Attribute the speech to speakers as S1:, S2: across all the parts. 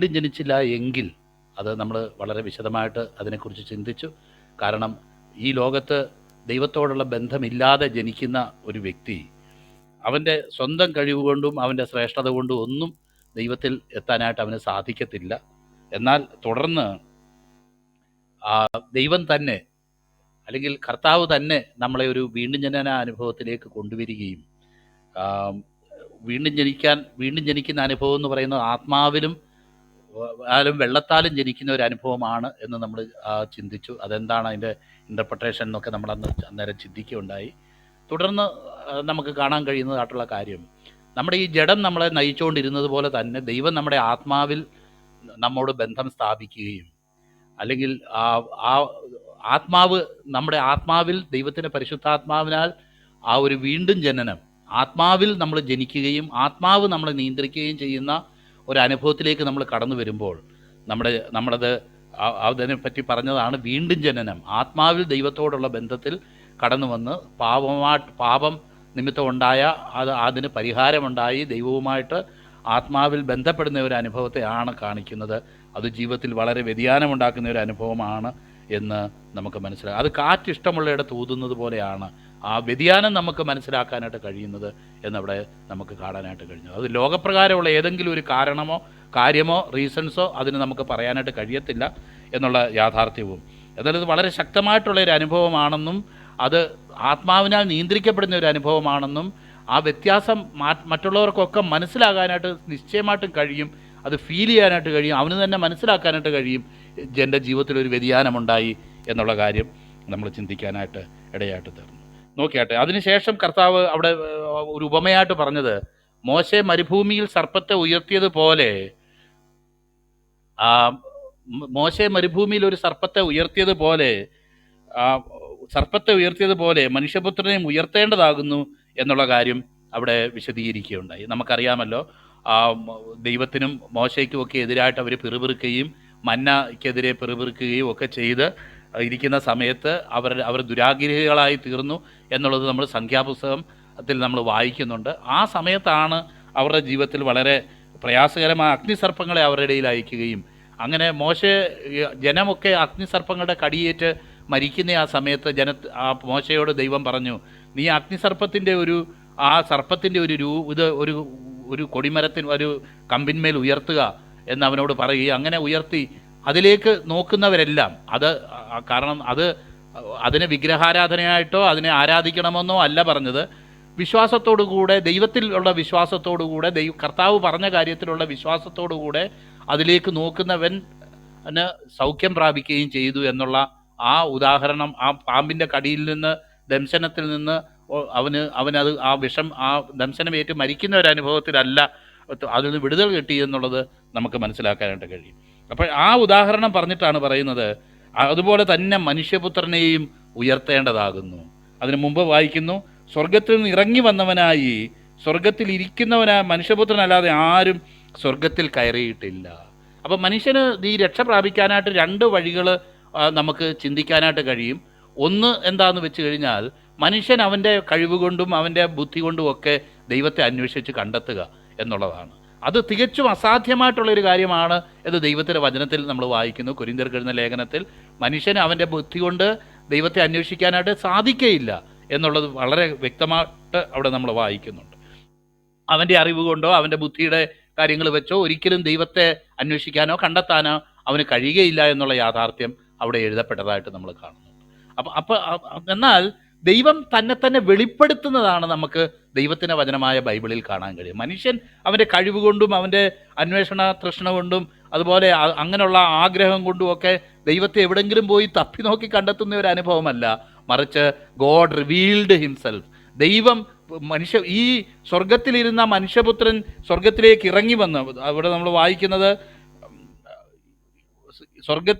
S1: വീണ്ടും ജനിച്ചില്ല എങ്കിൽ അത് നമ്മൾ വളരെ വിശദമായിട്ട് അതിനെക്കുറിച്ച് ചിന്തിച്ചു. കാരണം ഈ ലോകത്ത് ദൈവത്തോടുള്ള ബന്ധമില്ലാതെ ജനിക്കുന്ന ഒരു വ്യക്തി അവന്റെ സ്വന്തം കഴിവ് കൊണ്ടും അവന്റെ ശ്രേഷ്ഠത കൊണ്ടും ഒന്നും ദൈവത്തിൽ എത്താനായിട്ട് അവന് സാധിക്കത്തില്ല. എന്നാൽ തുടർന്ന് ദൈവം തന്നെ അല്ലെങ്കിൽ കർത്താവ് തന്നെ നമ്മളെ ഒരു വീണ്ടും ജനന അനുഭവത്തിലേക്ക് കൊണ്ടുവരികയും വീണ്ടും ജനിക്കാൻ വീണ്ടും ജനിക്കുന്ന അനുഭവം എന്ന് പറയുന്നത് ആത്മാവിലും ആലും വെള്ളത്താലും ജനിക്കുന്ന ഒരു അനുഭവമാണ് എന്ന് നമ്മൾ ചിന്തിച്ചു. അതെന്താണ് അതിന്റെ ഇന്റർപ്രട്ടേഷൻ എന്നൊക്കെ നമ്മൾ അന്ന് അന്നേരം ചിന്തിക്കുകയുണ്ടായി. തുടർന്ന് നമുക്ക് കാണാൻ കഴിയുന്നതായിട്ടുള്ള കാര്യം നമ്മുടെ ഈ ജഡം നമ്മളെ നയിച്ചുകൊണ്ടിരുന്നത് പോലെ തന്നെ ദൈവം നമ്മുടെ ആത്മാവിൽ നമ്മോട് ബന്ധം സ്ഥാപിക്കുകയും അല്ലെങ്കിൽ ആ ആത്മാവ് നമ്മുടെ ആത്മാവിൽ ദൈവത്തിന്റെ പരിശുദ്ധാത്മാവിനാൽ ആ ഒരു വീണ്ടും ജനനം ആത്മാവിൽ നമ്മൾ ജനിക്കുകയും ആത്മാവ് നമ്മളെ നിയന്ത്രിക്കുകയും ചെയ്യുന്ന ഒരു അനുഭവത്തിലേക്ക് നമ്മൾ കടന്നു വരുമ്പോൾ നമ്മുടെ നമ്മളത് അതിനെപ്പറ്റി പറഞ്ഞതാണ് വീണ്ടും ജനനം. ആത്മാവിൽ ദൈവത്തോടുള്ള ബന്ധത്തിൽ കടന്നു വന്ന് പാപമാ പാപം നിമിത്തം ഉണ്ടായ അത് അതിന് പരിഹാരമുണ്ടായി ദൈവവുമായിട്ട് ആത്മാവിൽ ബന്ധപ്പെടുന്ന ഒരു അനുഭവത്തെയാണ് കാണിക്കുന്നത്. അത് ജീവിതത്തിൽ വളരെ വ്യതിയാനമുണ്ടാക്കുന്ന ഒരു അനുഭവമാണ് എന്ന് നമുക്ക് മനസ്സിലാക്കാം അത് കാറ്റ് ഇഷ്ടമുള്ളയിടത്ത് ഊതുന്നത് പോലെയാണ് ആ വ്യതിയാനം നമുക്ക് മനസ്സിലാക്കാനായിട്ട് കഴിയുന്നത് എന്നവിടെ നമുക്ക് കാണാനായിട്ട് കഴിഞ്ഞു. അത് ലോകപ്രകാരമുള്ള ഏതെങ്കിലും ഒരു കാരണമോ കാര്യമോ റീസൺസോ അതിന് നമുക്ക് പറയാനായിട്ട് കഴിയത്തില്ല എന്നുള്ള യാഥാർത്ഥ്യവും. എന്നാൽ ഇത് വളരെ ശക്തമായിട്ടുള്ള ഒരു അനുഭവമാണെന്നും അത് ആത്മാവിനാൽ നിയന്ത്രിക്കപ്പെടുന്ന ഒരു അനുഭവമാണെന്നും ആ വ്യത്യാസം മറ്റുള്ളവർക്കൊക്കെ മനസ്സിലാകാനായിട്ട് നിശ്ചയമായിട്ടും കഴിയും അത് ഫീൽ ചെയ്യാനായിട്ട് കഴിയും അവന് തന്നെ മനസ്സിലാക്കാനായിട്ട് കഴിയും എന്റെ ജീവിതത്തിൽ ഒരു വ്യതിയാനമുണ്ടായി എന്നുള്ള കാര്യം നമ്മൾ ചിന്തിക്കാനായിട്ട് ഇടയായിട്ട് തീർന്നു. നോക്കിയാട്ടെ. അതിനുശേഷം കർത്താവ് അവിടെ ഒരു ഉപമയായിട്ട് പറഞ്ഞത് മോശെ മരുഭൂമിയിൽ സർപ്പത്തെ ഉയർത്തിയതുപോലെ ആ മോശെ മരുഭൂമിയിൽ ഒരു സർപ്പത്തെ ഉയർത്തിയതുപോലെ ആ സർപ്പത്തെ ഉയർത്തിയതുപോലെ മനുഷ്യപുത്രനെയും ഉയർത്തേണ്ടതാകുന്നു എന്നുള്ള കാര്യം അവിടെ വിശദീകരിക്കുകയുണ്ടായി. നമുക്കറിയാമല്ലോ ആ ദൈവത്തിനും മോശയ്ക്കും ഒക്കെ എതിരായിട്ട് അവർ പിറുപിറുക്കുകയും മന്നയ്ക്കെതിരെ പിറുപിറുക്കുകയും ഒക്കെ ചെയ്ത് ഇരിക്കുന്ന സമയത്ത് അവർ അവർ ദുരാഗ്രഹികളായി തീർന്നു എന്നുള്ളത് നമ്മൾ സംഖ്യാപുസ്തകത്തിൽ നമ്മൾ വായിക്കുന്നുണ്ട്. ആ സമയത്താണ് അവരുടെ ജീവിതത്തിൽ വളരെ പ്രയാസകരമായ അഗ്നിസർപ്പങ്ങളെ അവരുടെ ഇടയിൽ അയക്കുകയും അങ്ങനെ മോശ ജനമൊക്കെ അഗ്നിസർപ്പങ്ങളുടെ കടിയേറ്റ് മരിക്കുന്ന ആ സമയത്ത് ജന ആ മോശയോട് ദൈവം പറഞ്ഞു നീ അഗ്നിസർപ്പത്തിന്റെ ഒരു ആ സർപ്പത്തിന്റെ ഒരു രൂ ഇത് ഒരു ഒരു കൊടിമരത്തിന് ഒരു കമ്പിന്മേൽ ഉയർത്തുക എന്ന് അവനോട് പറയുകയും അങ്ങനെ ഉയർത്തി അതിലേക്ക് നോക്കുന്നവരെല്ലാം അത് കാരണം അത് അതിനെ വിഗ്രഹാരാധനയായിട്ടോ അതിനെ ആരാധിക്കണമെന്നോ അല്ല പറഞ്ഞത്. വിശ്വാസത്തോടു കൂടെ ദൈവത്തിൽ ഉള്ള വിശ്വാസത്തോടു കൂടെ ദൈവ കർത്താവ് പറഞ്ഞ കാര്യത്തിലുള്ള വിശ്വാസത്തോടു കൂടെ അതിലേക്ക് നോക്കുന്നവൻ സൗഖ്യം പ്രാപിക്കുകയും ചെയ്തു എന്നുള്ള ആ ഉദാഹരണം ആ പാമ്പിന്റെ കടിയിൽ നിന്ന് ദംശനത്തിൽ നിന്ന് അവന് അവനത് ആ വിഷം ആ ദംശനമേറ്റ് മരിക്കുന്ന ഒരു അനുഭവത്തിലല്ല അതിൽ നിന്ന് വിടുതൽ കിട്ടി എന്നുള്ളത് നമുക്ക് മനസ്സിലാക്കാനായിട്ട് കഴിയും. അപ്പോൾ ആ ഉദാഹരണം പറഞ്ഞിട്ടാണ് പറയുന്നത് അതുപോലെ തന്നെ മനുഷ്യപുത്രനെയും ഉയർത്തേണ്ടതാകുന്നു. അതിനു മുമ്പ് വായിക്കുന്നു സ്വർഗത്തിൽ നിന്ന് ഇറങ്ങി വന്നവനായി സ്വർഗത്തിൽ ഇരിക്കുന്നവനായ മനുഷ്യപുത്രനല്ലാതെ ആരും സ്വർഗത്തിൽ കയറിയിട്ടില്ല. അപ്പം മനുഷ്യന് ഈ രക്ഷ പ്രാപിക്കാനായിട്ട് രണ്ട് വഴികൾ നമുക്ക് ചിന്തിക്കാനായിട്ട് കഴിയും. ഒന്ന് എന്താണെന്ന് വെച്ച് കഴിഞ്ഞാൽ മനുഷ്യൻ അവന്റെ കഴിവുകൊണ്ടും അവന്റെ ബുദ്ധി കൊണ്ടും ഒക്കെ ദൈവത്തെ അന്വേഷിച്ച് കണ്ടെത്തുക എന്നുള്ളതാണ്. അത് തികച്ചും അസാധ്യമായിട്ടുള്ള ഒരു കാര്യമാണ് എന്ന് ദൈവത്തിന്റെ വചനത്തിൽ നമ്മൾ വായിക്കുന്നു. കുരിന്തർക്ക് എഴുതുന്ന ലേഖനത്തിൽ മനുഷ്യന് അവന്റെ ബുദ്ധി കൊണ്ട് ദൈവത്തെ അന്വേഷിക്കാനായിട്ട് സാധിക്കുകയില്ല എന്നുള്ളത് വളരെ വ്യക്തമായിട്ട് അവിടെ നമ്മൾ വായിക്കുന്നുണ്ട്. അവന്റെ അറിവ് കൊണ്ടോ അവന്റെ ബുദ്ധിയുടെ കാര്യങ്ങൾ വെച്ചോ ഒരിക്കലും ദൈവത്തെ അന്വേഷിക്കാനോ കണ്ടെത്താനോ അവന് കഴിയുകയില്ല എന്നുള്ള യാഥാർത്ഥ്യം അവിടെ എഴുതപ്പെട്ടതായിട്ട് നമ്മൾ കാണുന്നു. അപ്പം അപ്പം എന്നാൽ ദൈവം തന്നെ തന്നെ വെളിപ്പെടുത്തുന്നതാണ് നമുക്ക് ദൈവത്തിന്റെ വചനമായ ബൈബിളിൽ കാണാൻ കഴിയും. മനുഷ്യൻ അവന്റെ കഴിവ് കൊണ്ടും അവന്റെ അന്വേഷണ തൃഷ്ണ കൊണ്ടും അതുപോലെ അങ്ങനെയുള്ള ആഗ്രഹം കൊണ്ടും ഒക്കെ ദൈവത്തെ എവിടെങ്കിലും പോയി തപ്പി നോക്കി കണ്ടെത്തുന്ന ഒരു അനുഭവമല്ല. മറിച്ച് ഗോഡ് റിവീൽഡ് ഹിംസെൽഫ്. ദൈവം മനുഷ്യ ഈ സ്വർഗത്തിലിരുന്ന മനുഷ്യപുത്രൻ സ്വർഗത്തിലേക്ക് ഇറങ്ങി വന്ന്. അവിടെ നമ്മൾ വായിക്കുന്നത് സ്വർഗ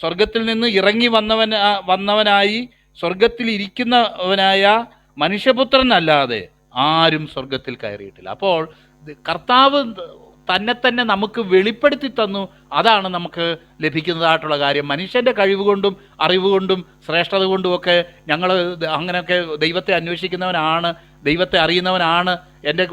S1: സ്വർഗത്തിൽ നിന്ന് ഇറങ്ങി വന്നവൻ വന്നവനായി സ്വർഗത്തിൽ ഇരിക്കുന്നവനായ മനുഷ്യപുത്രനല്ലാതെ ആരും സ്വർഗത്തിൽ കയറിയിട്ടില്ല. അപ്പോൾ കർത്താവ് തന്നെ തന്നെ നമുക്ക് വെളിപ്പെടുത്തി തന്നു. അതാണ് നമുക്ക് ലഭിക്കുന്നതായിട്ടുള്ള കാര്യം. മനുഷ്യന്റെ കഴിവ് കൊണ്ടും അറിവ് കൊണ്ടും ശ്രേഷ്ഠത കൊണ്ടും ഒക്കെ ഞങ്ങൾ അങ്ങനെയൊക്കെ ദൈവത്തെ അന്വേഷിക്കുന്നവനാണ് ദൈവത്തെ അറിയുന്നവനാണ്. എന്റെ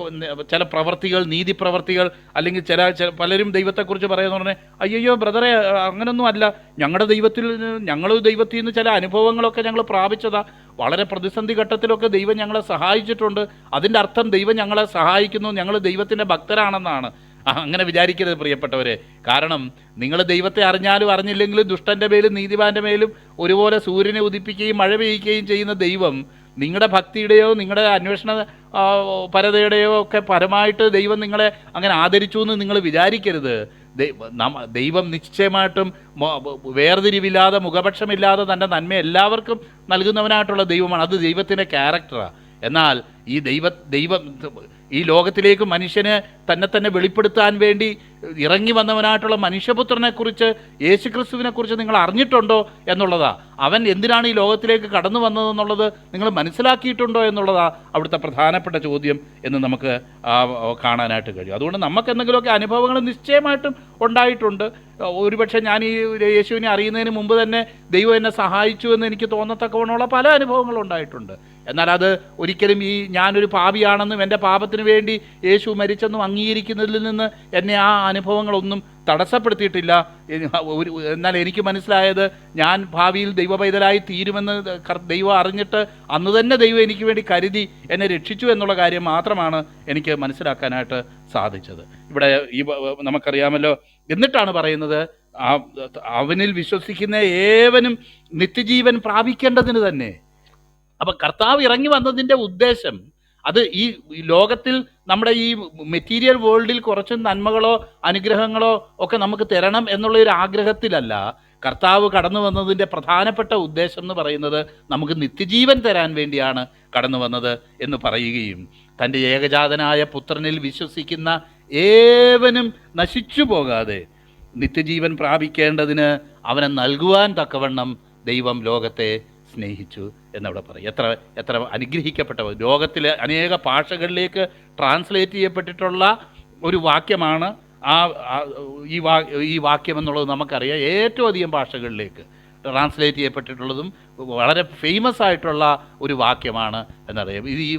S1: ചില പ്രവർത്തികൾ നീതി പ്രവർത്തികൾ അല്ലെങ്കിൽ ചില ചില- പലരും ദൈവത്തെക്കുറിച്ച് പറയുന്ന പറഞ്ഞാൽ അയ്യോ ബ്രദറെ അങ്ങനൊന്നും അല്ല. ഞങ്ങളുടെ ദൈവത്തിൽ ഞങ്ങൾ ദൈവത്തിൽ നിന്ന് ചില അനുഭവങ്ങളൊക്കെ ഞങ്ങൾ പ്രാപിച്ചതാ. വളരെ പ്രതിസന്ധി ഘട്ടത്തിലൊക്കെ ദൈവം ഞങ്ങളെ സഹായിച്ചിട്ടുണ്ട്. അതിന്റെ അർത്ഥം ദൈവം ഞങ്ങളെ സഹായിക്കുന്നു. ഞങ്ങൾ ദൈവത്തിന്റെ ഭക്തരാണെന്നാണ്. അങ്ങനെ വിചാരിക്കരുത് പ്രിയപ്പെട്ടവരെ. കാരണം നിങ്ങൾ ദൈവത്തെ അറിഞ്ഞാലും അറിഞ്ഞില്ലെങ്കിലും ദുഷ്ടന്റെ മേലും നീതിമാന്റെ മേലും ഒരുപോലെ സൂര്യനെ ഉദിപ്പിക്കുകയും മഴ പെയ്യുകയും ചെയ്യുന്ന ദൈവം നിങ്ങളുടെ ഭക്തിയുടെയോ നിങ്ങളുടെ അന്വേഷണ പരതയുടെയോ ഒക്കെ പരമായിട്ട് ദൈവം നിങ്ങളെ അങ്ങനെ ആദരിച്ചു എന്ന് നിങ്ങൾ വിചാരിക്കരുത്. ദൈവം നിശ്ചയമായിട്ടും വേർതിരിവില്ലാതെ മുഖപക്ഷമില്ലാതെ തന്റെ നന്മ എല്ലാവർക്കും നൽകുന്നവനായിട്ടുള്ള ദൈവമാണ്. അത് ദൈവത്തിന്റെ ക്യാരക്ടറാണ് എന്നാൽ ഈ ദൈവ ദൈവം ഈ ലോകത്തിലേക്ക് മനുഷ്യന് തന്നെ തന്നെ വെളിപ്പെടുത്താൻ വേണ്ടി ഇറങ്ങി വന്നവനായിട്ടുള്ള മനുഷ്യപുത്രനെക്കുറിച്ച് യേശുക്രിസ്തുവിനെക്കുറിച്ച് നിങ്ങൾ അറിഞ്ഞിട്ടുണ്ടോ എന്നുള്ളതാ. അവൻ എന്തിനാണ് ഈ ലോകത്തിലേക്ക് കടന്നു വന്നതെന്നുള്ളത് നിങ്ങൾ മനസ്സിലാക്കിയിട്ടുണ്ടോ എന്നുള്ളതാ അവിടുത്തെ പ്രധാനപ്പെട്ട ചോദ്യം എന്ന് നമുക്ക് കാണാനായിട്ട് കഴിയും. അതുകൊണ്ട് നമുക്ക് എന്തെങ്കിലുമൊക്കെ അനുഭവങ്ങൾ നിശ്ചയമായിട്ടും ഉണ്ടായിട്ടുണ്ട്. ഒരുപക്ഷെ ഞാൻ ഈ യേശുവിനെ അറിയുന്നതിന് മുമ്പ് തന്നെ ദൈവം എന്നെ സഹായിച്ചു എന്ന് എനിക്ക് തോന്നത്തക്കവണ്ണമുള്ള പല അനുഭവങ്ങളും ഉണ്ടായിട്ടുണ്ട്. എന്നാൽ അത് ഒരിക്കലും ഈ ഞാനൊരു പാപിയാണെന്നും എന്റെ പാപത്തിന് വേണ്ടി യേശു മരിച്ചെന്നും അംഗീകരിക്കുന്നതിൽ നിന്ന് എന്നെ ആ അനുഭവങ്ങളൊന്നും തടസ്സപ്പെടുത്തിയിട്ടില്ല. എന്നാൽ എനിക്ക് മനസ്സിലായത് ഞാൻ ഭാവിയിൽ ദൈവപൈതലായി തീരുമെന്ന് ദൈവം അറിഞ്ഞിട്ട് അന്ന് തന്നെ ദൈവം എനിക്ക് വേണ്ടി കരുതി എന്നെ രക്ഷിച്ചു എന്നുള്ള കാര്യം മാത്രമാണ് എനിക്ക് മനസ്സിലാക്കാനായിട്ട് സാധിച്ചത്. ഇവിടെ ഈ നമുക്കറിയാമല്ലോ എന്നിട്ടാണ് പറയുന്നത് അവനിൽ വിശ്വസിക്കുന്ന ഏവനും നിത്യജീവൻ പ്രാപിക്കേണ്ടതിന് തന്നെ. അപ്പൊ കർത്താവ് ഇറങ്ങി വന്നതിന്റെ ഉദ്ദേശം അത് ഈ ലോകത്തിൽ നമ്മുടെ ഈ മെറ്റീരിയൽ വേൾഡിൽ കുറച്ച് നന്മകളോ അനുഗ്രഹങ്ങളോ ഒക്കെ നമുക്ക് തരണം എന്നുള്ള ഒരു ആഗ്രഹത്തിലല്ല കർത്താവ് കടന്നു വന്നതിന്റെ പ്രധാനപ്പെട്ട ഉദ്ദേശം എന്ന് പറയുന്നത് നമുക്ക് നിത്യജീവൻ തരാൻ വേണ്ടിയാണ് കടന്നു വന്നത് എന്ന് പറയുകയും തന്റെ ഏകജാതനായ പുത്രനിൽ വിശ്വസിക്കുന്ന ഏവനും നശിച്ചു പോകാതെ നിത്യജീവൻ പ്രാപിക്കേണ്ടതിന് അവനെ നൽകുവാൻ തക്കവണ്ണം ദൈവം ലോകത്തെ സ്നേഹിച്ചു എന്നവിടെ പറയും. എത്ര എത്ര അനുഗ്രഹിക്കപ്പെട്ട ലോകത്തിലെ അനേക ഭാഷകളിലേക്ക് ട്രാൻസ്ലേറ്റ് ചെയ്യപ്പെട്ടിട്ടുള്ള ഒരു വാക്യമാണ് ആ- ഈ വാ ഈ വാക്യം എന്നുള്ളത് നമുക്കറിയാം ഏറ്റവും അധികം ഭാഷകളിലേക്ക്. ട്രാൻസ്ലേറ്റ് ചെയ്യപ്പെട്ടിട്ടുള്ളതും വളരെ ഫേമസ് ആയിട്ടുള്ള ഒരു വാക്യമാണ് എന്നറിയാം. ഇത് ഈ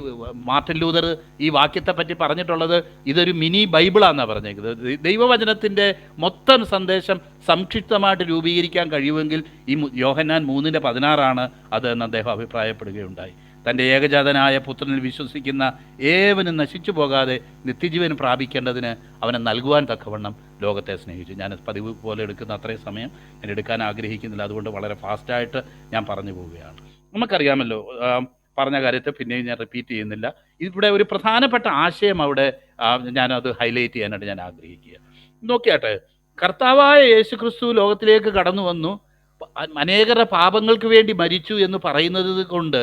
S1: മാർട്ടിൻ ലൂതർ ഈ വാക്യത്തെ പറ്റി പറഞ്ഞിട്ടുള്ളത് ഇതൊരു മിനി ബൈബിളാണെന്നാണ് പറഞ്ഞേക്കുന്നത്. ദൈവവചനത്തിന്റെ മൊത്തം സന്ദേശം സംക്ഷിപ്തമായിട്ട് രൂപീകരിക്കാൻ കഴിയുമെങ്കിൽ ഈ യോഹന്നാൻ മൂന്നിന്റെ പതിനാറാണ് അത് എന്ന് അദ്ദേഹം അഭിപ്രായപ്പെടുകയുണ്ടായി. തന്റെ ഏകജാതനായ പുത്രനിൽ വിശ്വസിക്കുന്ന ഏവനും നശിച്ചു പോകാതെ നിത്യജീവൻ പ്രാപിക്കേണ്ടതിന് അവനെ നൽകുവാൻ തക്കവണ്ണം ലോകത്തെ സ്നേഹിച്ചു. ഞാൻ പതിവ് പോലെ എടുക്കുന്ന അത്രയും സമയം ഞാൻ എടുക്കാൻ ആഗ്രഹിക്കുന്നില്ല. അതുകൊണ്ട് വളരെ ഫാസ്റ്റായിട്ട് ഞാൻ പറഞ്ഞു പോവുകയാണ്. നമുക്കറിയാമല്ലോ പറഞ്ഞ കാര്യത്തെ പിന്നെയും ഞാൻ റിപ്പീറ്റ് ചെയ്യുന്നില്ല. ഇവിടെ ഒരു പ്രധാനപ്പെട്ട ആശയം അവിടെ ഞാനത് ഹൈലൈറ്റ് ചെയ്യാനായിട്ട് ഞാൻ ആഗ്രഹിക്കുക. നോക്കിയാട്ടെ കർത്താവായ യേശു ക്രിസ്തു ലോകത്തിലേക്ക് കടന്നു വന്നു അനേകരുടെ പാപങ്ങൾക്ക് വേണ്ടി മരിച്ചു എന്ന് പറയുന്നത് കൊണ്ട്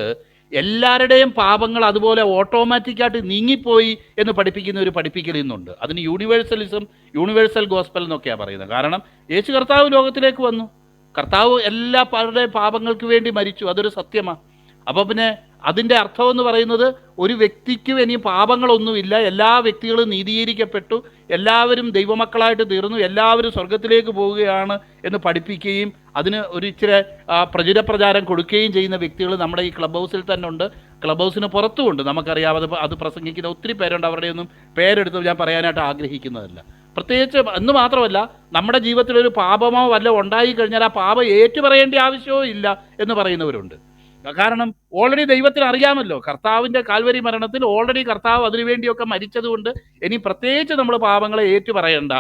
S1: എല്ലാവരുടെയും പാപങ്ങൾ അതുപോലെ ഓട്ടോമാറ്റിക്കായിട്ട് നീങ്ങിപ്പോയി എന്ന് പഠിപ്പിക്കുന്ന ഒരു പഠിപ്പിക്കൽ ഇന്നുണ്ട്. അതിന് യൂണിവേഴ്സലിസം യൂണിവേഴ്സൽ ഗോസ്പൽ എന്നൊക്കെയാണ് പറയുന്നത്. കാരണം യേശു കർത്താവ് ലോകത്തിലേക്ക് വന്നു. കർത്താവ് എല്ലാ പലരുടെയും പാപങ്ങൾക്ക് വേണ്ടി മരിച്ചു. അതൊരു സത്യമാണ്. അപ്പോൾ പിന്നെ അതിന്റെ അർത്ഥം എന്ന് പറയുന്നത് ഒരു വ്യക്തിക്കും ഇനി പാപങ്ങളൊന്നുമില്ല. എല്ലാ വ്യക്തികളും നീതീകരിക്കപ്പെട്ടു. എല്ലാവരും ദൈവമക്കളായിട്ട് തീർന്നു. എല്ലാവരും സ്വർഗത്തിലേക്ക് പോവുകയാണ് എന്ന് പഠിപ്പിക്കുകയും അതിന് ഒരു ഇച്ചിരി പ്രചുര പ്രചുരപ്രചാരം കൊടുക്കുകയും ചെയ്യുന്ന വ്യക്തികൾ നമ്മുടെ ഈ ക്ലബ് ഹൗസിൽ തന്നെ ഉണ്ട്. ക്ലബ് ഹൗസിന് പുറത്തുമുണ്ട്. നമുക്കറിയാം അത് അത് പ്രസംഗിക്കുന്ന ഒത്തിരി പേരുണ്ട്. അവരുടെയൊന്നും പേരെടുത്ത് ഞാൻ പറയാനായിട്ട് ആഗ്രഹിക്കുന്നതല്ല. പ്രത്യേകിച്ച് എന്ന് മാത്രമല്ല നമ്മുടെ ജീവിതത്തിൽ ഒരു പാപമോ വല്ല ഉണ്ടായി കഴിഞ്ഞാൽ ആ പാപം ഏറ്റുപറയേണ്ട ആവശ്യവും ഇല്ല എന്ന് പറയുന്നവരുണ്ട്. കാരണം ഓൾറെഡി ദൈവത്തിന് അറിയാമല്ലോ. കർത്താവിന്റെ കാൽവരി മരണത്തിൽ ഓൾറെഡി കർത്താവ് അതിനുവേണ്ടിയൊക്കെ മരിച്ചതുകൊണ്ട് ഇനി പ്രത്യേകിച്ച് നമ്മൾ പാപങ്ങളെ ഏറ്റു പറയണ്ട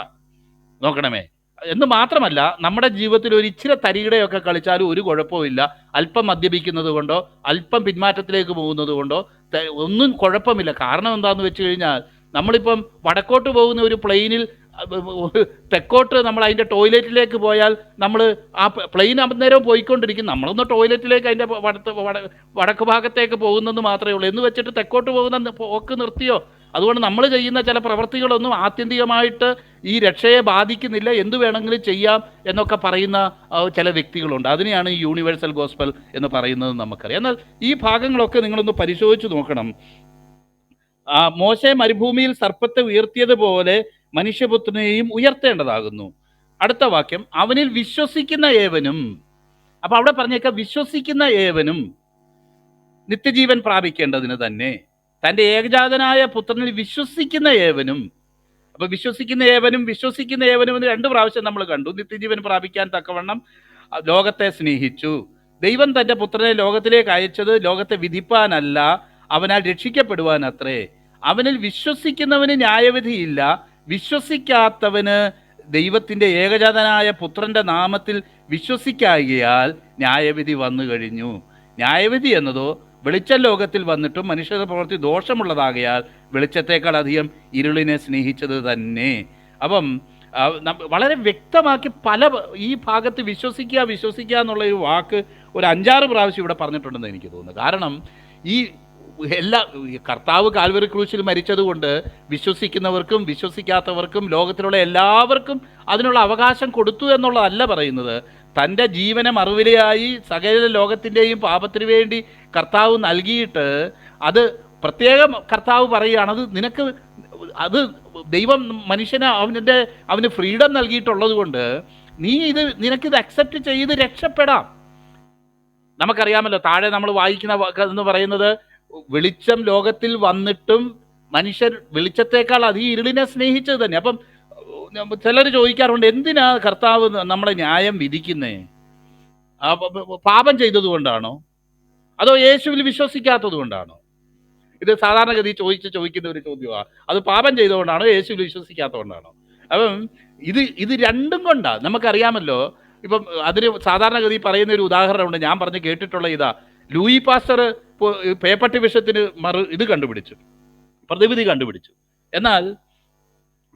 S1: നോക്കണമേ. എന്ന് മാത്രമല്ല നമ്മുടെ ജീവിതത്തിൽ ഒരു ഇച്ചിരി തരികിടയൊക്കെ കളിച്ചാലും ഒരു കുഴപ്പമില്ല അല്പം മദ്യപിക്കുന്നത് കൊണ്ടോ അല്പം പിന്മാറ്റത്തിലേക്ക് പോകുന്നത് കൊണ്ടോ ഒന്നും കുഴപ്പമില്ല. കാരണം എന്താണെന്ന് വെച്ച് കഴിഞ്ഞാൽ നമ്മളിപ്പം വടക്കോട്ട് പോകുന്ന ഒരു പ്ലെയിനിൽ തെക്കോട്ട് നമ്മൾ അതിന്റെ ടോയ്ലറ്റിലേക്ക് പോയാൽ നമ്മൾ ആ പ്ലെയിൻ അന്നേരം പോയിക്കൊണ്ടിരിക്കും. നമ്മളൊന്ന് ടോയ്ലറ്റിലേക്ക് അതിന്റെ വടത്ത് വട വടക്ക് ഭാഗത്തേക്ക് പോകുന്നെന്ന് മാത്രമേ ഉള്ളൂ. എന്ന് വെച്ചിട്ട് തെക്കോട്ട് പോകുന്ന പോക്ക് നിർത്തിയോ? അതുകൊണ്ട് നമ്മൾ ചെയ്യുന്ന ചില പ്രവൃത്തികളൊന്നും ആത്യന്തികമായിട്ട് ഈ രക്ഷയെ ബാധിക്കുന്നില്ല. എന്തു വേണമെങ്കിലും ചെയ്യാം എന്നൊക്കെ പറയുന്ന ചില വ്യക്തികളുണ്ട്. അതിനെയാണ് ഈ യൂണിവേഴ്സൽ ഗോസ്പൽ എന്ന് പറയുന്നത് നമുക്കറിയാം. എന്നാൽ ഈ ഭാഗങ്ങളൊക്കെ നിങ്ങളൊന്ന് പരിശോധിച്ച് നോക്കണം. മോശെ മരുഭൂമിയിൽ സർപ്പത്തെ ഉയർത്തിയതുപോലെ മനുഷ്യപുത്രനെയും ഉയർത്തേണ്ടതാകുന്നു. അടുത്ത വാക്യം അവനിൽ വിശ്വസിക്കുന്ന ഏവനും അപ്പൊ അവിടെ പറഞ്ഞേക്ക വിശ്വസിക്കുന്ന ഏവനും നിത്യജീവൻ പ്രാപിക്കേണ്ടതിന് തന്നെ. തന്റെ ഏകജാതനായ പുത്രനിൽ വിശ്വസിക്കുന്ന ഏവനും അപ്പൊ വിശ്വസിക്കുന്ന ഏവനും വിശ്വസിക്കുന്ന ഏവനും എന്ന് രണ്ട് പ്രാവശ്യം നമ്മൾ കണ്ടു. നിത്യജീവൻ പ്രാപിക്കാൻ തക്കവണ്ണം ലോകത്തെ സ്നേഹിച്ചു. ദൈവം തന്റെ പുത്രനെ ലോകത്തിലേക്ക് അയച്ചത് ലോകത്തെ വിധിപ്പാനല്ല അവനാൽ രക്ഷിക്കപ്പെടുവാൻ അത്രേ അവനിൽ വിശ്വസിക്കുന്നവന് ന്യായവിധിയില്ല വിശ്വസിക്കാത്തവന് ദൈവത്തിന്റെ ഏകജാതനായ പുത്രന്റെ നാമത്തിൽ വിശ്വസിക്കായികയാൽ ന്യായവിധി വന്നു കഴിഞ്ഞു. ന്യായവിധി എന്നതോ വെളിച്ച ലോകത്തിൽ വന്നിട്ടും മനുഷ്യരുടെ പ്രവൃത്തി ദോഷമുള്ളതാകയാൽ വെളിച്ചത്തേക്കാൾ അധികം ഇരുളിനെ സ്നേഹിച്ചത് തന്നെ. അപ്പം വളരെ വ്യക്തമാക്കി പല ഈ ഭാഗത്ത് വിശ്വസിക്കുക വിശ്വസിക്കുക എന്നുള്ള ഒരു വാക്ക് ഒരു അഞ്ചാറ് പ്രാവശ്യം ഇവിടെ പറഞ്ഞിട്ടുണ്ടെന്ന് എനിക്ക് തോന്നുന്നു. കാരണം ഈ എല്ലാ കർത്താവ് കാൽവറി ക്രൂശിൽ മരിച്ചതുകൊണ്ട് വിശ്വസിക്കുന്നവർക്കും വിശ്വസിക്കാത്തവർക്കും ലോകത്തിലുള്ള എല്ലാവർക്കും അതിനുള്ള അവകാശം കൊടുത്തു എന്നുള്ളതല്ല പറയുന്നത്. തന്റെ ജീവനെ മറുവിലയായി സകല ലോകത്തിന്റെയും പാപത്തിന് വേണ്ടി കർത്താവ് നൽകിയിട്ട് അത് പ്രത്യേകം കർത്താവ് പറയുകയാണ് അത് നിനക്ക് അത് ദൈവം മനുഷ്യന് അവന്റെ അവന് ഫ്രീഡം നൽകിയിട്ടുള്ളത് കൊണ്ട് നീ ഇത് നിനക്കിത് അക്സെപ്റ്റ് ചെയ്ത് രക്ഷപ്പെടാം. നമുക്കറിയാമല്ലോ താഴെ നമ്മൾ വായിക്കുന്ന എന്ന് പറയുന്നത് വെളിച്ചം ലോകത്തിൽ വന്നിട്ടും മനുഷ്യർ വെളിച്ചത്തെക്കാൾ അത് ഈ ഇരുളിനെ സ്നേഹിച്ചത് തന്നെ. അപ്പം ചിലർ ചോദിക്കാറുണ്ട് എന്തിനാ കർത്താവ് നമ്മളെ ന്യായം വിധിക്കുന്നേ? പാപം ചെയ്തതുകൊണ്ടാണോ അതോ യേശുവിൽ വിശ്വസിക്കാത്തത് കൊണ്ടാണോ? ഇത് സാധാരണഗതി ചോദിച്ച് ചോദിക്കുന്ന ഒരു ചോദ്യമാണ് അത് പാപം ചെയ്തുകൊണ്ടാണോ യേശുവിൽ വിശ്വസിക്കാത്തതുകൊണ്ടാണോ അപ്പം ഇത് ഇത് രണ്ടും കൊണ്ടാണ് നമുക്കറിയാമല്ലോ ഇപ്പം അതിന് സാധാരണഗതി പറയുന്ന ഒരു ഉദാഹരണമുണ്ട്. ഞാൻ പറഞ്ഞ് കേട്ടിട്ടുള്ള ഇതാ. ലൂയി പാസ്റ്റർ ഇപ്പൊ പേപ്പട്ടി വിഷത്തിന് മറു ഇത് കണ്ടുപിടിച്ചു. പ്രതിവിധി കണ്ടുപിടിച്ചു. എന്നാൽ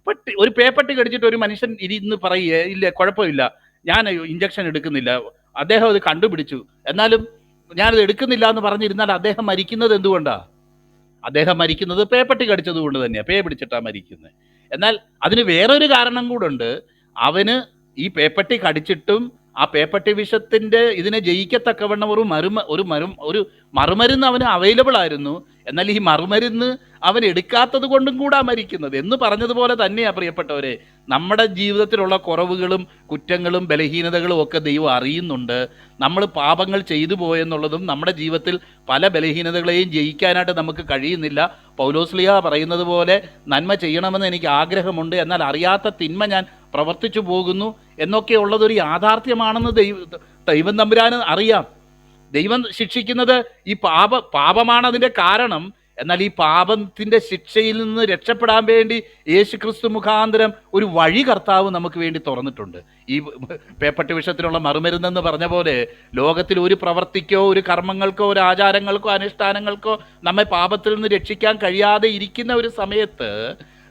S1: പട്ടി ഒരു പേപ്പട്ടി കടിച്ചിട്ട് ഒരു മനുഷ്യൻ ഇരുന്ന് പറയുക ഇല്ല കുഴപ്പമില്ല. ഞാൻ ഇഞ്ചക്ഷൻ എടുക്കുന്നില്ല. അദ്ദേഹം അത് കണ്ടുപിടിച്ചു. എന്നാലും ഞാനത് എടുക്കുന്നില്ല എന്ന് പറഞ്ഞിരുന്നാൽ അദ്ദേഹം മരിക്കുന്നത് എന്തുകൊണ്ടാണ് അദ്ദേഹം മരിക്കുന്നത് പേപ്പട്ടി കടിച്ചത് കൊണ്ട് തന്നെയാണ് പേ പിടിച്ചിട്ടാണ് മരിക്കുന്നത് എന്നാൽ അതിന് വേറൊരു കാരണം കൂടുണ്ട് അവന് ഈ പേപ്പട്ടി കടിച്ചിട്ടും ആ പേപ്പട്ടി വിഷത്തിന്റെ ഇതിനെ ജയിക്കത്തക്കവണ്ണം ഒരു മരുമ ഒരു മരും ഒരു മറുമരുന്ന് അവന് അവൈലബിൾ ആയിരുന്നു. എന്നാൽ ഈ മറുമരുന്ന് അവൻ എടുക്കാത്തത് കൊണ്ടും കൂടാ മരിക്കുന്നത്. എന്ന് പറഞ്ഞതുപോലെ തന്നെയാ പ്രിയപ്പെട്ടവരെ നമ്മുടെ ജീവിതത്തിലുള്ള കുറവുകളും കുറ്റങ്ങളും ബലഹീനതകളും ഒക്കെ ദൈവം അറിയുന്നുണ്ട്. നമ്മൾ പാപങ്ങൾ ചെയ്തു പോയെന്നുള്ളതും നമ്മുടെ ജീവിതത്തിൽ പല ബലഹീനതകളെയും ജയിക്കാനായിട്ട് നമുക്ക് കഴിയുന്നില്ല. പൗലോസ്ലിയ പറയുന്നത് പോലെ നന്മ ചെയ്യണമെന്ന് എനിക്ക് ആഗ്രഹമുണ്ട്. എന്നാൽ അറിയാത്ത തിന്മ ഞാൻ പ്രവർത്തിച്ചു പോകുന്നു എന്നൊക്കെ ഉള്ളതൊരു യാഥാർത്ഥ്യമാണെന്ന് ദൈവ ദൈവം തമ്പുരാൻ അറിയാം. ദൈവം ശിക്ഷിക്കുന്നത് ഈ പാപ പാപമാണ് അതിന്റെ കാരണം. എന്നാൽ ഈ പാപത്തിന്റെ ശിക്ഷയിൽ നിന്ന് രക്ഷപ്പെടാൻ വേണ്ടി യേശു ക്രിസ്തു മുഖാന്തരം ഒരു വഴി കർത്താവ് നമുക്ക് വേണ്ടി തുറന്നിട്ടുണ്ട്. ഈ പേപ്പട്ടി വിഷത്തിനുള്ള മറുമരുന്നെന്ന് പറഞ്ഞ പോലെ ലോകത്തിൽ ഒരു പ്രവർത്തിക്കോ ഒരു കർമ്മങ്ങൾക്കോ ഒരു ആചാരങ്ങൾക്കോ അനുഷ്ഠാനങ്ങൾക്കോ നമ്മെ പാപത്തിൽ നിന്ന് രക്ഷിക്കാൻ കഴിയാതെ ഇരിക്കുന്ന ഒരു സമയത്ത്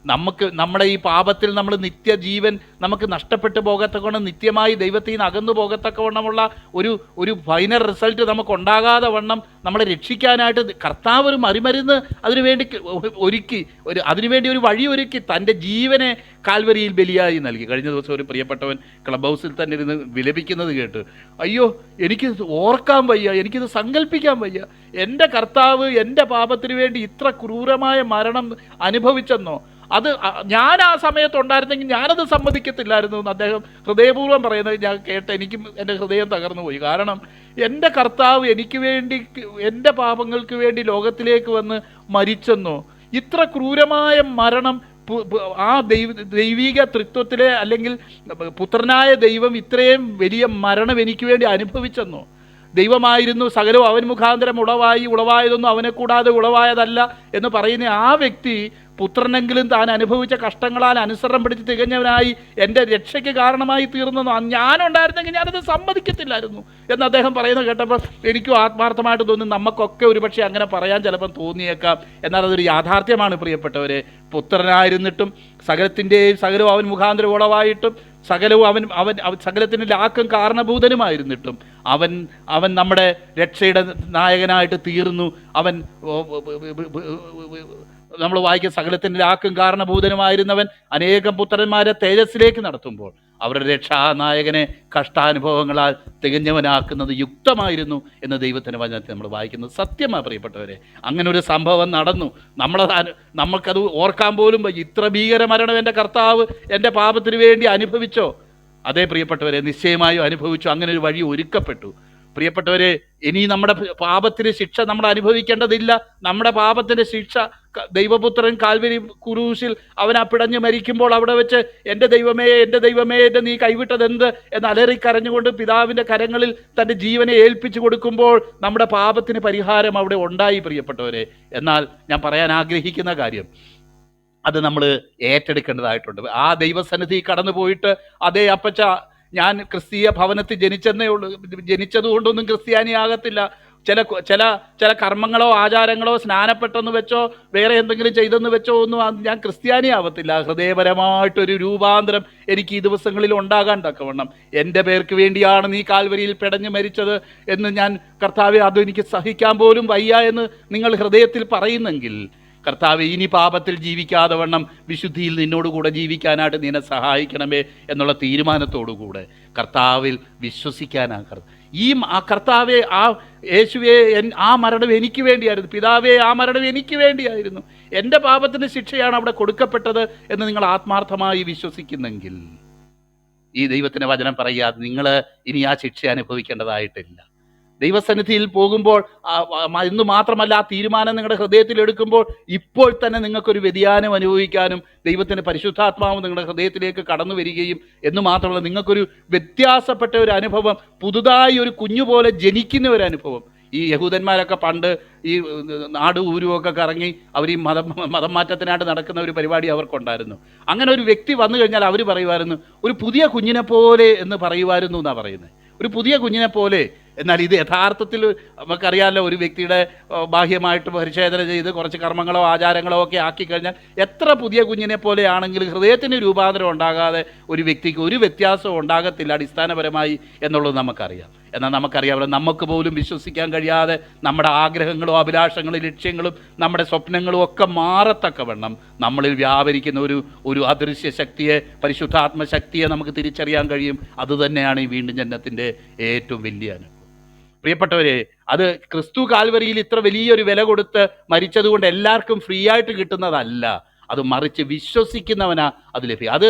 S1: നമുക്ക് നമ്മുടെ ഈ പാപത്തിൽ നമ്മൾ നിത്യജീവൻ നമുക്ക് നഷ്ടപ്പെട്ടു പോകത്തക്കവണ്ണം നിത്യമായി ദൈവത്തിൽ നിന്ന് അകന്നു പോകത്തക്കവണ്ണമുള്ള ഒരു ഒരു ഫൈനൽ റിസൾട്ട് നമുക്ക് ഉണ്ടാകാതെ വണ്ണം നമ്മളെ രക്ഷിക്കാനായിട്ട് കർത്താവ് ഒരു മറിമരുന്ന് അതിനുവേണ്ടി ഒരുക്കി ഒരു അതിനുവേണ്ടി ഒരു വഴി ഒരുക്കി തന്റെ ജീവനെ കാൽവരിയിൽ ബലിയായി നൽകി. കഴിഞ്ഞ ദിവസം ഒരു പ്രിയപ്പെട്ടവൻ ക്ലബ് ഹൗസിൽ തന്നെ ഇരുന്ന് വിലപിക്കുന്നത് കേട്ട് അയ്യോ എനിക്ക് ഓർക്കാൻ വയ്യ എനിക്കിത് സങ്കല്പിക്കാൻ വയ്യ. എന്റെ കർത്താവ് എന്റെ പാപത്തിന് വേണ്ടി ഇത്ര ക്രൂരമായ മരണം അനുഭവിച്ചെന്നോ? അത് ഞാൻ ആ സമയത്ത് ഉണ്ടായിരുന്നെങ്കിൽ ഞാനത് സമ്മതിക്കത്തില്ലായിരുന്നു എന്ന് അദ്ദേഹം ഹൃദയപൂർവം പറയുന്നത് ഞാൻ കേട്ട് എനിക്കും എന്റെ ഹൃദയം തകർന്നു പോയി. കാരണം എന്റെ കർത്താവ് എനിക്ക് വേണ്ടി എന്റെ പാപങ്ങൾക്ക് വേണ്ടി ലോകത്തിലേക്ക് വന്ന് മരിച്ചെന്നോ ഇത്ര ക്രൂരമായ മരണം ആ ദൈവ ദൈവിക തൃത്വത്തിലെ അല്ലെങ്കിൽ പുത്രനായ ദൈവം ഇത്രയും വലിയ മരണം എനിക്ക് വേണ്ടി അനുഭവിച്ചെന്നോ ദൈവമായിരുന്നു സകലവും അവൻ മുഖാന്തരം ഉളവായി ഉളവായതൊന്നും അവനെ കൂടാതെ ഉളവായതല്ല എന്ന് പറയുന്ന ആ വ്യക്തി പുത്രനെങ്കിലും താൻ അനുഭവിച്ച കഷ്ടങ്ങളാൽ അനുസരണം പിടിച്ച് തികഞ്ഞവനായി എന്റെ രക്ഷയ്ക്ക് കാരണമായി തീർന്നെന്നോ ഞാനുണ്ടായിരുന്നെങ്കിൽ ഞാനത് സമ്മതിക്കത്തില്ലായിരുന്നു എന്ന് അദ്ദേഹം പറയുന്നത് കേട്ടപ്പോൾ എനിക്കും ആത്മാർത്ഥമായിട്ട് തോന്നി നമുക്കൊക്കെ ഒരുപക്ഷെ അങ്ങനെ പറയാൻ ചിലപ്പം തോന്നിയേക്കാം. എന്നാൽ അതൊരു യാഥാർത്ഥ്യമാണ് പ്രിയപ്പെട്ടവരെ. പുത്രനായിരുന്നിട്ടും സകലത്തിന്റെയും സകലവും അവൻ മുഖാന്തരം ഉളവായിട്ടും സകലവും അവൻ അവൻ സകലത്തിന്റെ ലാക്കും കാരണഭൂതനുമായിരുന്നിട്ടും അവൻ അവൻ നമ്മുടെ രക്ഷയുടെ നായകനായിട്ട് തീർന്നു. അവൻ നമ്മൾ വായിക്കുന്ന സകലത്തിന്റെ ആക്കും കാരണഭൂതനുമായിരുന്നവൻ അനേകം പുത്രന്മാരെ തേജസ്സിലേക്ക് നടത്തുമ്പോൾ അവരുടെ രക്ഷാനായകനെ കഷ്ടാനുഭവങ്ങളാൽ തികഞ്ഞവനാക്കുന്നത് യുക്തമായിരുന്നു എന്ന് ദൈവത്തിന്റെ വചനത്തിൽ നമ്മൾ വായിക്കുന്നത് സത്യമാണ് പ്രിയപ്പെട്ടവരെ അങ്ങനെ ഒരു സംഭവം നടന്നു. നമ്മളെ നമുക്കത് ഓർക്കാൻ പോലും ഇത്ര ഭീകര മരണം എന്റെ കർത്താവ് എന്റെ പാപത്തിന് വേണ്ടി അനുഭവിച്ചോ? അതേ പ്രിയപ്പെട്ടവരെ നിശ്ചയമായും അനുഭവിച്ചു? അങ്ങനെ ഒരു വഴി ഒരുക്കപ്പെട്ടു. പ്രിയപ്പെട്ടവരെ ഇനി നമ്മുടെ പാപത്തിന് ശിക്ഷ നമ്മൾ അനുഭവിക്കേണ്ടതില്ല. നമ്മുടെ പാപത്തിന്റെ ശിക്ഷ ദൈവപുത്രൻ കാൽവരി കുരൂശിൽ അവൻ ആ പിടഞ്ഞ് മരിക്കുമ്പോൾ അവിടെ വെച്ച് എന്റെ ദൈവമേ എന്റെ ദൈവമേ എന്റെ നീ കൈവിട്ടത് എന്ത് എന്ന് അലറി കരഞ്ഞുകൊണ്ട് പിതാവിന്റെ കരങ്ങളിൽ തന്റെ ജീവനെ ഏൽപ്പിച്ചു കൊടുക്കുമ്പോൾ നമ്മുടെ പാപത്തിന് പരിഹാരം അവിടെ ഉണ്ടായി പ്രിയപ്പെട്ടവരെ. എന്നാൽ ഞാൻ പറയാൻ ആഗ്രഹിക്കുന്ന കാര്യം അത് നമ്മൾ ഏറ്റെടുക്കേണ്ടതായിട്ടുണ്ട്. ആ ദൈവസന്നിധി കടന്നു പോയിട്ട് അതേ അപ്പച്ച ഞാൻ ക്രിസ്തീയ ഭവനത്തിൽ ജനിച്ചെന്നേ ഉള്ളൂ. ജനിച്ചത് കൊണ്ടൊന്നും ക്രിസ്ത്യാനി ആകത്തില്ല ചില ചില ചില കർമ്മങ്ങളോ ആചാരങ്ങളോ സ്നാനപ്പെട്ടെന്ന് വെച്ചോ വേറെ എന്തെങ്കിലും ചെയ്തെന്ന് വെച്ചോ ഒന്നും ഞാൻ ക്രിസ്ത്യാനി ആവത്തില്ല ഹൃദയപരമായിട്ടൊരു രൂപാന്തരം എനിക്ക് ഈ ദിവസങ്ങളിൽ ഉണ്ടാകാൻ തക്കവണ്ണം. എന്റെ പേർക്ക് വേണ്ടിയാണ് നീ കാൽവരിയിൽ പെടഞ്ഞു മരിച്ചത് എന്ന് ഞാൻ കർത്താവെ അത് എനിക്ക് സഹിക്കാൻ പോലും വയ്യ എന്ന് നിങ്ങൾ ഹൃദയത്തിൽ പറയുന്നെങ്കിൽ കർത്താവ് ഇനി പാപത്തിൽ ജീവിക്കാതെ വണ്ണം വിശുദ്ധിയിൽ നിന്നോടുകൂടെ ജീവിക്കാനായിട്ട് നിന്നെ സഹായിക്കണമേ എന്നുള്ള തീരുമാനത്തോടുകൂടെ കർത്താവിൽ വിശ്വസിക്കാനാ കർ- ഈ ആ കർത്താവെ ആ യേശുവെ ആ മരണം എനിക്ക് വേണ്ടിയായിരുന്നു. പിതാവേ ആ മരണം എനിക്ക് വേണ്ടിയായിരുന്നു. എന്റെ പാപത്തിന്റെ ശിക്ഷയാണ് അവിടെ കൊടുക്കപ്പെട്ടത് എന്ന് നിങ്ങൾ ആത്മാർത്ഥമായി വിശ്വസിക്കുന്നെങ്കിൽ ഈ ദൈവത്തിന്റെ വചനം പറയാതെ നിങ്ങൾ ഇനി ആ ശിക്ഷ അനുഭവിക്കേണ്ടതായിട്ടില്ല. ദൈവസന്നിധിയിൽ പോകുമ്പോൾ ഇന്ന് മാത്രമല്ല ആ തീരുമാനം നിങ്ങളുടെ ഹൃദയത്തിൽ എടുക്കുമ്പോൾ ഇപ്പോൾ തന്നെ നിങ്ങൾക്കൊരു വ്യതിയാനം അനുഭവിക്കാനും ദൈവത്തിന്റെ പരിശുദ്ധാത്മാവ് നിങ്ങളുടെ ഹൃദയത്തിലേക്ക് കടന്നു വരികയും എന്ന് മാത്രമല്ല നിങ്ങൾക്കൊരു വ്യത്യാസപ്പെട്ട ഒരു അനുഭവം പുതുതായി ഒരു കുഞ്ഞു പോലെ ജനിക്കുന്ന ഒരു അനുഭവം. ഈ യഹൂദന്മാരൊക്കെ പണ്ട് ഈ നാട് ഊരുമൊക്കെ കറങ്ങി അവർ ഈ മതം മതം മാറ്റത്തിനായിട്ട് നടക്കുന്ന ഒരു പരിപാടി അവർക്കുണ്ടായിരുന്നു. അങ്ങനെ ഒരു വ്യക്തി വന്നു കഴിഞ്ഞാൽ അവർ പറയുമായിരുന്നു ഒരു പുതിയ കുഞ്ഞിനെ പോലെ എന്ന് പറയുമായിരുന്നു എന്നാണ് പറയുന്നത്. ഒരു പുതിയ കുഞ്ഞിനെ പോലെ എന്നാൽ ഇത് യഥാർത്ഥത്തിൽ നമുക്കറിയാമല്ലോ ഒരു വ്യക്തിയുടെ ബാഹ്യമായിട്ട് പരിശോധന ചെയ്ത് കുറച്ച് കർമ്മങ്ങളോ ആചാരങ്ങളോ ഒക്കെ ആക്കി കഴിഞ്ഞാൽ എത്ര പുതിയ കുഞ്ഞിനെ പോലെയാണെങ്കിലും ഹൃദയത്തിന് രൂപാന്തരം ഉണ്ടാകാതെ ഒരു വ്യക്തിക്ക് ഒരു വ്യത്യാസവും ഉണ്ടാകത്തില്ല അടിസ്ഥാനപരമായി എന്നുള്ളത് നമുക്കറിയാം. എന്നാൽ നമുക്കറിയാമല്ലോ നമുക്ക് പോലും വിശ്വസിക്കാൻ കഴിയാതെ നമ്മുടെ ആഗ്രഹങ്ങളും അഭിലാഷങ്ങളും ലക്ഷ്യങ്ങളും നമ്മുടെ സ്വപ്നങ്ങളും ഒക്കെ മാറത്തക്കവണ്ണം നമ്മളിൽ വ്യാപരിക്കുന്ന ഒരു ഒരു അദൃശ്യ ശക്തിയെ പരിശുദ്ധാത്മ ശക്തിയെ നമുക്ക് തിരിച്ചറിയാൻ കഴിയും. അതുതന്നെയാണ് ഈ വീണ്ടും ജന്മത്തിന്റെ ഏറ്റവും വലിയ അനുഭവം. പ്രിയപ്പെട്ടവരെ അത് ക്രിസ്തു കാൽവരിയിൽ ഇത്ര വലിയൊരു വില കൊടുത്ത് മരിച്ചതുകൊണ്ട് എല്ലാവർക്കും ഫ്രീ ആയിട്ട് കിട്ടുന്നതല്ല. അത് മറിച്ച് വിശ്വസിക്കുന്നവനാ അത് ലഭ്യം. അത്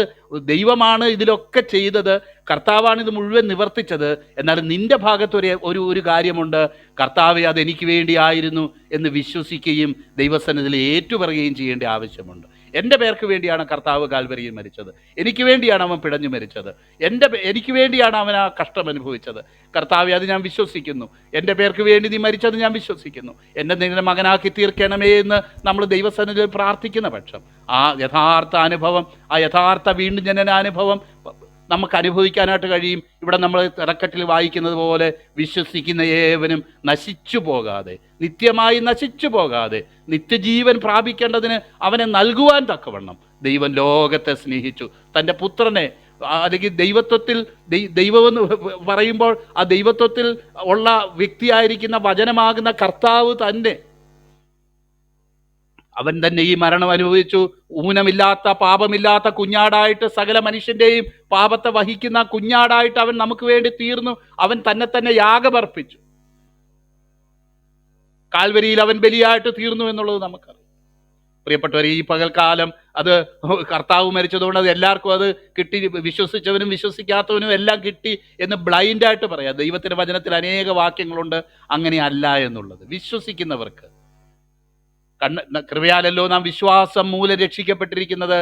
S1: ദൈവമാണ് ഇതിലൊക്കെ ചെയ്തത് കർത്താവാണ് ഇത് മുഴുവൻ നിവർത്തിച്ചത്. എന്നാൽ നിന്റെ ഭാഗത്ത് ഒരു ഒരു ഒരു കാര്യമുണ്ട്. കർത്താവെ അത് എനിക്ക് വേണ്ടിയായിരുന്നു എന്ന് വിശ്വസിക്കുകയും ദൈവസന്നിധിയിൽ ഏറ്റുപറയുകയും ചെയ്യേണ്ട ആവശ്യമുണ്ട്. എന്റെ പേർക്ക് വേണ്ടിയാണ് കർത്താവ് കാൽവരിയിൽ മരിച്ചത്. എനിക്ക് വേണ്ടിയാണ് അവൻ പിടഞ്ഞു മരിച്ചത്. എന്റെ എനിക്ക് വേണ്ടിയാണ് അവൻ ആ കഷ്ടം അനുഭവിച്ചത്. കർത്താവ് അത് ഞാൻ വിശ്വസിക്കുന്നു. എന്റെ പേർക്ക് വേണ്ടി നീ മരിച്ചത് ഞാൻ വിശ്വസിക്കുന്നു. എന്നെ നിന്റെ മകനാക്കി തീർക്കണമേ എന്ന് നമ്മൾ ദൈവസന്നിധിയിൽ പ്രാർത്ഥിക്കുന്ന പക്ഷം ആ യഥാർത്ഥ അനുഭവം ആ യഥാർത്ഥ വീണ്ടും ജനനാനുഭവം നമുക്ക് അനുഭവിക്കാനായിട്ട് കഴിയും. ഇവിടെ നമ്മൾ തിരക്കട്ടിൽ വായിക്കുന്നത് പോലെ വിശ്വസിക്കുന്ന ഏവനും നശിച്ചു പോകാതെ നിത്യമായി നശിച്ചു പോകാതെ നിത്യജീവൻ പ്രാപിക്കേണ്ടതിന് അവനെ നൽകുവാൻ തക്കവണ്ണം ദൈവം ലോകത്തെ സ്നേഹിച്ചു. തന്റെ പുത്രനെ അല്ലെങ്കിൽ ദൈവത്വത്തിൽ ദൈവമെന്ന് പറയുമ്പോൾ ആ ദൈവത്വത്തിൽ ഉള്ള വ്യക്തിയായിരിക്കുന്ന വചനമാകുന്ന കർത്താവ് തന്നെ അവൻ തന്നെ ഈ മരണം അനുഭവിച്ചു. ഊനമില്ലാത്ത പാപമില്ലാത്ത കുഞ്ഞാടായിട്ട് സകല മനുഷ്യന്റെയും പാപത്തെ വഹിക്കുന്ന കുഞ്ഞാടായിട്ട് അവൻ നമുക്ക് വേണ്ടി തീർന്നു. അവൻ തന്നെ തന്നെ യാഗമർപ്പിച്ചു. കാൽവരിയിൽ അവൻ ബലിയായിട്ട് തീർന്നു എന്നുള്ളത് നമുക്കറിയാം. പ്രിയപ്പെട്ടവർ ഈ പകൽക്കാലം അത് കർത്താവ് മരിച്ചതുകൊണ്ട് അത് എല്ലാവർക്കും അത് കിട്ടി. വിശ്വസിച്ചവനും വിശ്വസിക്കാത്തവനും എല്ലാം കിട്ടി എന്ന് ബ്ലൈൻഡായിട്ട് പറയാം. ദൈവത്തിന്റെ വചനത്തിൽ അനേക വാക്യങ്ങളുണ്ട്. അങ്ങനെയല്ല എന്നുള്ളത്. വിശ്വസിക്കുന്നവർക്ക് കണ്ണ് കൃപയാലല്ലോ നാം വിശ്വാസം മൂലം രക്ഷിക്കപ്പെട്ടിരിക്കുന്നത്.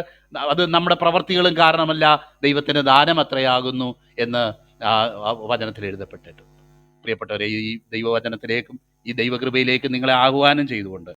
S1: അത് നമ്മുടെ പ്രവർത്തികളും കാരണമല്ല ദൈവത്തിന്റെ ദാനം അത്രയാകുന്നു എന്ന് വചനത്തിൽ എഴുതപ്പെട്ടിട്ടുണ്ട്. പ്രിയപ്പെട്ടവരെ ഈ ദൈവവചനത്തിലേക്കും ഈ ദൈവകൃപയിലേക്കും നിങ്ങളെ ആഹ്വാനം ചെയ്തുകൊണ്ട്